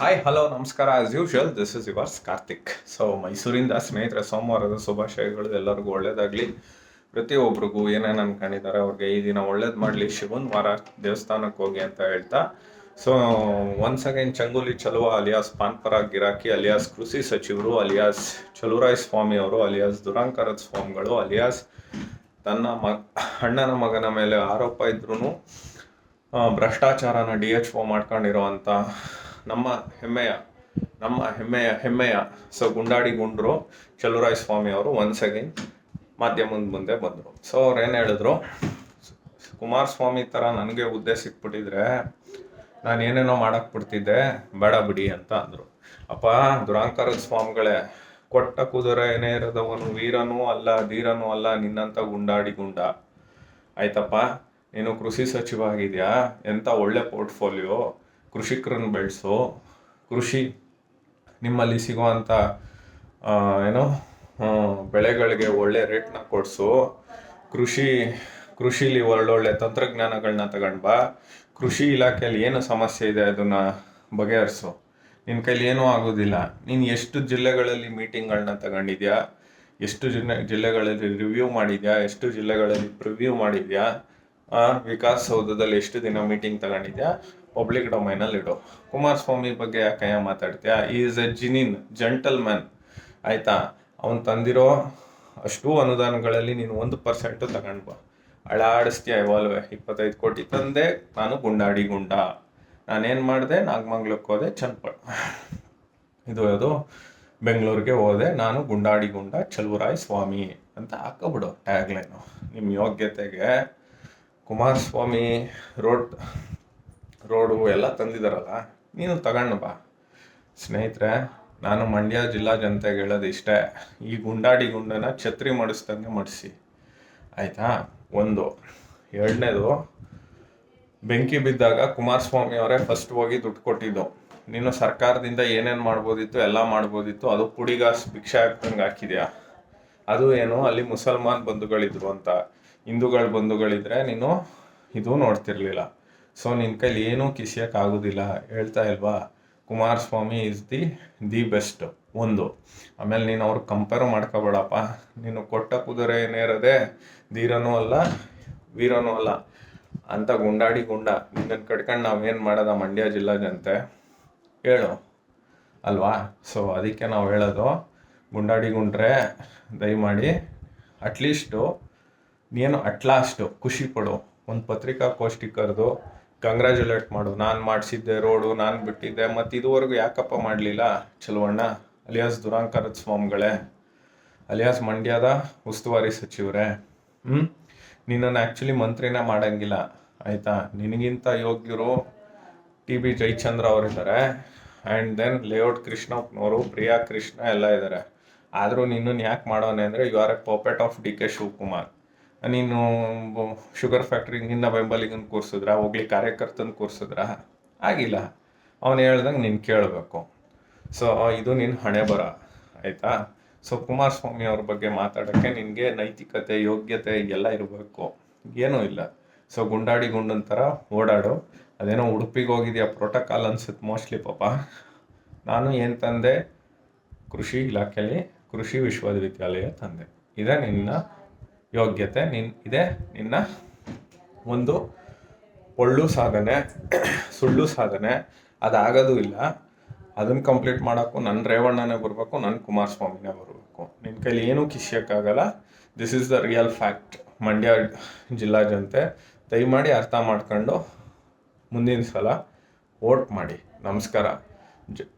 Hi hello ನಮಸ್ಕಾರ. As usual this is yours Karthik so ಮೈಸೂರಿಂದ ಸ್ನೇಹಿತರೆ, ಸೋಮವಾರದ ಶುಭಾಶಯಗಳು. ಎಲ್ಲರಿಗೂ ಒಳ್ಳೇದಾಗಲಿ. ಪ್ರತಿಯೊಬ್ಬರಿಗೂ ಏನೇನು ಅನ್ಕೊಂಡಿದ್ದಾರೆ, ಅವ್ರಿಗೆ ಈ ದಿನ ಒಳ್ಳೇದು ಮಾಡಲಿ. ಶಿವನ್ ವಾರ ದೇವಸ್ಥಾನಕ್ಕೆ ಹೋಗಿ ಅಂತ ಹೇಳ್ತಾ. ಸೊ ಒನ್ಸ್ ಅಗೈನ್ ಚಂಗುಲಿ ಚಲುವ ಅಲಿಯಾಸ್ ಪಾನ್ಪರ, ಗಿರಾಕಿ ಅಲಿಯಾಸ್ ಕೃಷಿ ಸಚಿವರು, ಅಲಿಯಾಸ್ ಚಲುರಾಯ್ ಸ್ವಾಮಿ ಅವರು, ಅಲಿಯಾಸ್ ದುರಾಂಕರದ ಸ್ವಾಮಿಗಳು, ಅಲಿಯಾಸ್ ತನ್ನ ಮ, ಅಣ್ಣನ ಮಗನ ಮೇಲೆ ಆರೋಪ ಇದ್ರೂ ಭ್ರಷ್ಟಾಚಾರನ ಡಿ ಎಚ್ ಒ ಮಾಡ್ಕೊಂಡಿರೋವಂಥ ನಮ್ಮ ಹೆಮ್ಮೆಯ ನಮ್ಮ ಹೆಮ್ಮೆಯ ಹೆಮ್ಮೆಯ ಸೊ ಗುಂಡಾಡಿ ಗುಂಡ್ರು ಚಲುರಾಯ ಸ್ವಾಮಿ ಅವರು ಒನ್ಸ್ ಅಗೈನ್ ಮಾಧ್ಯಮದ ಮುಂದೆ ಬಂದರು. ಸೊ ಅವ್ರು ಏನು ಹೇಳಿದ್ರು? ಕುಮಾರಸ್ವಾಮಿ ಥರ ನನಗೆ ಹುದ್ದೆ ಸಿಕ್ಬಿಟ್ಟಿದ್ರೆ ನಾನು ಏನೇನೋ ಮಾಡಕ್ಕೆ ಬಿಡ್ತಿದ್ದೆ, ಬೇಡ ಬಿಡಿ ಅಂತ ಅಂದರು. ಅಪ್ಪ ದುರಾಂಕಾರದ ಸ್ವಾಮಿಗಳೇ, ಕೊಟ್ಟ ಕುದುರೆ ಏನೇ ಇರೋದವನು ವೀರನೂ ಅಲ್ಲ, ಧೀರನೂ ಅಲ್ಲ ನಿನ್ನಂಥ ಗುಂಡಾಡಿ ಗುಂಡ. ಆಯ್ತಪ್ಪ, ನೀನು ಕೃಷಿ ಸಚಿವ ಆಗಿದೆಯಾ? ಎಂಥ ಒಳ್ಳೆ ಪೋರ್ಟ್ಫೋಲಿಯೋ ಕೃಷಿಕರನ್ನು ಬೆಳೆಸೋ ಕೃಷಿ ನಿಮ್ಮಲ್ಲಿ ಸಿಗುವಂಥ ಏನು ಬೆಳೆಗಳಿಗೆ ಒಳ್ಳೆ ರೇಟ್ನ ಕೊಡಿಸು ಕೃಷಿ, ಕೃಷಿಲಿ ಒಳ್ಳೊಳ್ಳೆ ತಂತ್ರಜ್ಞಾನಗಳನ್ನ ತಗೊಂಡು ಬಾ. ಕೃಷಿ ಇಲಾಖೆಯಲ್ಲಿ ಏನು ಸಮಸ್ಯೆ ಇದೆ ಅದನ್ನು ಬಗೆಹರಿಸು. ನಿನ್ನ ಕೈಲಿ ಏನೂ ಆಗೋದಿಲ್ಲ. ನೀನು ಎಷ್ಟು ಜಿಲ್ಲೆಗಳಲ್ಲಿ ಮೀಟಿಂಗ್ಗಳನ್ನ ತಗೊಂಡಿದ್ಯಾ? ಎಷ್ಟು ಜಿಲ್ಲೆ, ಜಿಲ್ಲೆಗಳಲ್ಲಿ ರಿವ್ಯೂ ಮಾಡಿದ್ಯಾ? ಎಷ್ಟು ಜಿಲ್ಲೆಗಳಲ್ಲಿ ಪ್ರಿವ್ಯೂ ಮಾಡಿದ್ಯಾ? ವಿಕಾಸಸೌಧದಲ್ಲಿ ಎಷ್ಟು ದಿನ ಮೀಟಿಂಗ್ ತಗೊಂಡಿದ್ಯಾ? ಪಬ್ಲಿಕ್ ಡೊಮೈನಲ್ಲಿ ಇಡು. ಕುಮಾರಸ್ವಾಮಿ ಬಗ್ಗೆ ಯಾಕೆ ಮಾತಾಡ್ತೀಯಾ? Is a genuine gentleman ಆಯ್ತಾ? ಅವನು ತಂದಿರೋ ಅಷ್ಟು ಅನುದಾನಗಳಲ್ಲಿ ನೀನು ಒಂದು ಪರ್ಸೆಂಟು ತಗೊಂಡು ಬಾ. ಅಳಾಡಿಸ್ತೀಯ ಇವಾಲ್ವೆ ಇಪ್ಪತ್ತೈದು ಕೋಟಿ ತಂದೆ, ನಾನು ಗುಂಡಾಡಿ ಗುಂಡ. ನಾನೇನು ಮಾಡಿದೆ? ನಾಗಮಂಗ್ಲಕ್ಕೆ ಹೋದೆ ಚನ್ನಪಟ್ಟ ಇದು ಅದು ಬೆಂಗಳೂರಿಗೆ ಹೋದೆ, ನಾನು ಗುಂಡಾಡಿ ಗುಂಡ ಚಲುವರಾಯ್ ಸ್ವಾಮಿ ಅಂತ ಹಾಕೋಬಿಡು ಟ್ಯಾಗ್ಲೈನು ನಿಮ್ಮ ಯೋಗ್ಯತೆಗೆ ಕುಮಾರಸ್ವಾಮಿ ರೋಡ್ ರೋಡು ಎಲ್ಲ ತಂದಿದಾರಲ್ಲ, ನೀನು ತಗೊಂಡು ಬಾ. ಸ್ನೇಹಿತರೆ, ನಾನು ಮಂಡ್ಯ ಜಿಲ್ಲಾ ಜನತೆಗೆ ಹೇಳೋದು ಇಷ್ಟೇ. ಈ ಗುಂಡಾಡಿ ಗುಂಡನ ಛತ್ರಿ ಮಾಡಿಸ್ದಂಗೆ ಮಾಡಿಸಿ. ಆಯಿತಾ? ಒಂದು. ಎರಡನೇದು, ಬೆಂಕಿ ಬಿದ್ದಾಗ ಕುಮಾರಸ್ವಾಮಿ ಅವರೇ ಫಸ್ಟ್ ಹೋಗಿ ದುಡ್ಡು ಕೊಟ್ಟಿದ್ದು. ನೀನು ಸರ್ಕಾರದಿಂದ ಏನೇನು ಮಾಡ್ಬೋದಿತ್ತು, ಎಲ್ಲ ಮಾಡ್ಬೋದಿತ್ತು, ಅದು ಪುಡಿಗಾಸ್ ಭಿಕ್ಷೆ ಹಾಕ್ದಂಗೆ ಹಾಕಿದ್ಯಾ? ಅದು ಏನು? ಅಲ್ಲಿ ಮುಸಲ್ಮಾನ್ ಬಂಧುಗಳಿದ್ರು ಅಂತ. ಹಿಂದೂಗಳ ಬಂಧುಗಳಿದ್ರೆ ನೀನು ಇದು ನೋಡ್ತಿರ್ಲಿಲ್ಲ. ಸೊ ನಿನ್ನ ಕೈಲಿ ಏನೂ ಕಿಸಿಯೋಕ್ಕಾಗೋದಿಲ್ಲ. ಹೇಳ್ತಾ ಇಲ್ವಾ? Kumaraswamy is the the best ಒಂದು. ಆಮೇಲೆ ನೀನು ಅವ್ರು ಕಂಪೇರ್ ಮಾಡ್ಕೋಬೇಡಪ್ಪ. ನೀನು ಕೊಟ್ಟ ಕುದುರೆ ಏನೇರದೆ, ಧೀರನೂ ಅಲ್ಲ, ವೀರನೂ ಅಲ್ಲ. ಅಂತ ಗುಂಡಾಡಿ ಗುಂಡ. ನಿನ್ನನ್ನು ಕಟ್ಕೊಂಡು ನಾವೇನು ಮಾಡೋದ? ಮಂಡ್ಯ ಜಿಲ್ಲಾ ಜನತೆ ಹೇಳು. ಅಲ್ವಾ? ಸೊ ಅದಕ್ಕೆ ನಾವು ಹೇಳೋದು, ಗುಂಡಾಡಿ ಗುಂಡ್ರೆ, ದಯಮಾಡಿ ಅಟ್ಲೀಸ್ಟು ನೀನು ಅಟ್ಲಾಸ್ಟು ಖುಷಿ ಪಡು. ಒಂದು ಪತ್ರಿಕಾಗೋಷ್ಠಿ ಕರೆದು ಕಂಗ್ರ್ಯಾಚುಲೇಟ್ ಮಾಡು. ನಾನು ಮಾಡಿಸಿದ್ದೆ ರೋಡು, ನಾನು ಬಿಟ್ಟಿದ್ದೆ. ಮತ್ತು ಇದುವರೆಗೂ ಯಾಕಪ್ಪ ಮಾಡಲಿಲ್ಲ? ಚಲುವಣ್ಣ ಅಲಿಯಾಸ್ ದುರಾಂಕರದ ಸ್ವಾಮಿಗಳೇ. ಅಲಿಯಾಸ್ ಮಂಡ್ಯದ ಉಸ್ತುವಾರಿ ಸಚಿವರೇ. ಹ್ಞೂ ನಿನ್ನನ್ನು ಆ್ಯಕ್ಚುಲಿ ಮಂತ್ರಿನೇ ಮಾಡೋಂಗಿಲ್ಲ. ಆಯಿತಾ? ನಿನಗಿಂತ ಯೋಗ್ಯರು ಟಿ ಬಿ ಜಯಚಂದ್ರ ಅವರಿದ್ದಾರೆ. ಆ್ಯಂಡ್ ದೆನ್ ಲೇಔಟ್ ಕೃಷ್ಣಪ್ಪನವರು ಪ್ರಿಯಾ ಕೃಷ್ಣ ಎಲ್ಲ ಇದ್ದಾರೆ. ಆದರೂ ನಿನ್ನನ್ನು ಯಾಕೆ ಮಾಡೋನೆ ಅಂದರೆ you are a puppet of D K Shivakumar ನೀನು ಶುಗರ್ ಫ್ಯಾಕ್ಟ್ರಿ ನಿನ್ನ ಬೆಂಬಲಿಗನ್ ಕೂರಿಸಿದ್ರ? ಹೋಗ್ಲಿ ಕಾರ್ಯಕರ್ತನ ಕೂರಿಸಿದ್ರ? ಆಗಿಲ್ಲ. ಅವನು ಹೇಳ್ದಂಗೆ ನೀನು ಕೇಳಬೇಕು. ಸೊ ಇದು ನಿನ್ನ ಹಣೆ ಬರ. ಆಯಿತಾ? ಸೊ ಕುಮಾರಸ್ವಾಮಿ ಅವ್ರ ಬಗ್ಗೆ ಮಾತಾಡೋಕ್ಕೆ ನಿನಗೆ ನೈತಿಕತೆ, ಯೋಗ್ಯತೆ ಎಲ್ಲ ಇರಬೇಕು. ಏನೂ ಇಲ್ಲ. ಸೊ ಗುಂಡಾಡಿ ಗುಂಡನ್ ಥರ ಓಡಾಡು. ಅದೇನೋ ಉಡುಪಿಗೆ ಹೋಗಿದ್ಯಾ? ಪ್ರೋಟೋಕಾಲ್ ಅನ್ಸುತ್ತೆ ಮೋಸ್ಟ್ಲಿ ಪಾಪ. ನಾನು ಏನು ತಂದೆ? ಕೃಷಿ ಇಲಾಖೆಯಲ್ಲಿ ಕೃಷಿ ವಿಶ್ವವಿದ್ಯಾಲಯ ತಂದೆ. ಇದೇ ನಿನ್ನ ಯೋಗ್ಯತೆ ನಿನ್ ಇದೆ, ನಿನ್ನ ಒಂದು ಒಳ್ಳು ಸಾಧನೆ, ಸುಳ್ಳು ಸಾಧನೆ, ಅದಾಗೋದು ಇಲ್ಲ. ಅದನ್ನು ಕಂಪ್ಲೀಟ್ ಮಾಡೋಕ್ಕೂ ನನ್ನ ರೇವಣ್ಣನೇ ಬರಬೇಕು ನನ್ನ ಕುಮಾರಸ್ವಾಮಿನೇ ಬರಬೇಕು. ನಿನ್ನ ಕೈಲಿ ಏನೂ ಕಿಸಿಯೋಕ್ಕಾಗಲ್ಲ this is the real fact Mandya ಜಿಲ್ಲಾ ಜನತೆ, ದಯಮಾಡಿ ಅರ್ಥ ಮಾಡ್ಕೊಂಡು ಮುಂದಿನ ಸಲ ವೋಟ್ ಮಾಡಿ. ನಮಸ್ಕಾರ. ಜ